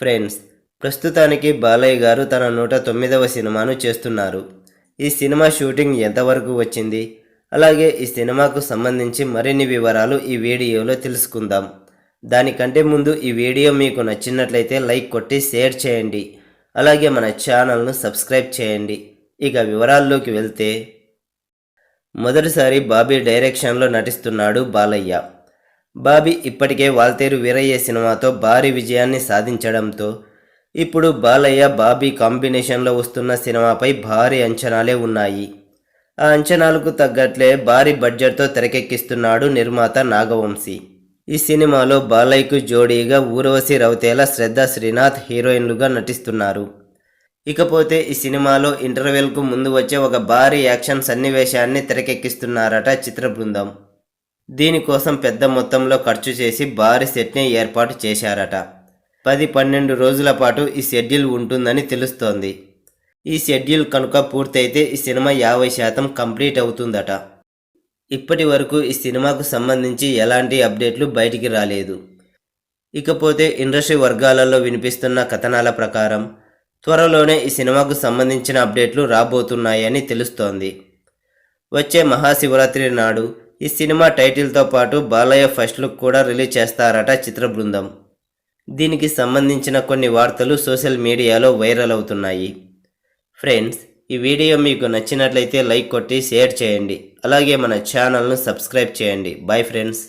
Friends ప్రస్తుతానికి బాలయ్య గారు తన నూట తొమ్మిదవ సినిమాను చేస్తున్నారు. ఈ సినిమా షూటింగ్ ఎంతవరకు వచ్చింది? అలాగే ఈ సినిమాకు సంబంధించి మరిన్ని వివరాలు ఈ వీడియోలో తెలుసుకుందాం. దానికంటే ముందు ఈ వీడియో మీకు నచ్చినట్లయితే లైక్ కొట్టి షేర్ చేయండి. అలాగే మన ఛానల్ను సబ్స్క్రైబ్ చేయండి. ఇక వివరాల్లోకి వెళ్తే మొదటిసారి బాబీ డైరెక్షన్లో నటిస్తున్నాడు బాలయ్య. బాబీ ఇప్పటికే వాల్తేరు వీరయ్య సినిమాతో భారీ విజయాన్ని సాధించడంతో ఇప్పుడు బాలయ్య బాబీ కాంబినేషన్లో వస్తున్న సినిమాపై భారీ అంచనాలే ఉన్నాయి. ఆ అంచనాలకు తగ్గట్లే భారీ బడ్జెట్తో తెరకెక్కిస్తున్నాడు నిర్మాత నాగవంశీ. ఈ సినిమాలో బాలయ్యకు జోడీగా ఊర్వశి రౌతేల శ్రద్ధ శ్రీనాథ్ హీరోయిన్లుగా నటిస్తున్నారు. ఇకపోతే ఈ సినిమాలో ఇంటర్వెల్కు ముందు వచ్చే ఒక భారీ యాక్షన్ సన్నివేశాన్ని తెరకెక్కిస్తున్నారట చిత్ర బృందం దీనికోసం పెద్ద మొత్తంలో ఖర్చు చేసి భారీ సెట్ని ఏర్పాటు చేశారట. పది పన్నెండు రోజుల పాటు ఈ షెడ్యూల్ ఉంటుందని తెలుస్తోంది. ఈ షెడ్యూల్ కనుక పూర్తయితే ఈ సినిమా యాభై శాతం కంప్లీట్ అవుతుందట. ఇప్పటి వరకు ఈ సినిమాకు సంబంధించి ఎలాంటి అప్డేట్లు బయటికి రాలేదు. ఇకపోతే ఇండస్ట్రీ వర్గాలలో వినిపిస్తున్న కథనాల ప్రకారం త్వరలోనే ఈ సినిమాకు సంబంధించిన అప్డేట్లు రాబోతున్నాయని తెలుస్తోంది. వచ్చే మహాశివరాత్రి నాడు ఈ సినిమా టైటిల్తో పాటు బాలయ్య ఫస్ట్ లుక్ కూడా రిలీజ్ చేస్తారట చిత్ర బృందం దీనికి సంబంధించిన కొన్ని వార్తలు సోషల్ మీడియాలో వైరల్ అవుతున్నాయి. ఫ్రెండ్స్ ఈ వీడియో మీకు నచ్చినట్లయితే లైక్ కొట్టి షేర్ చేయండి. అలాగే మన ఛానల్ను సబ్స్క్రైబ్ చేయండి. Bye friends.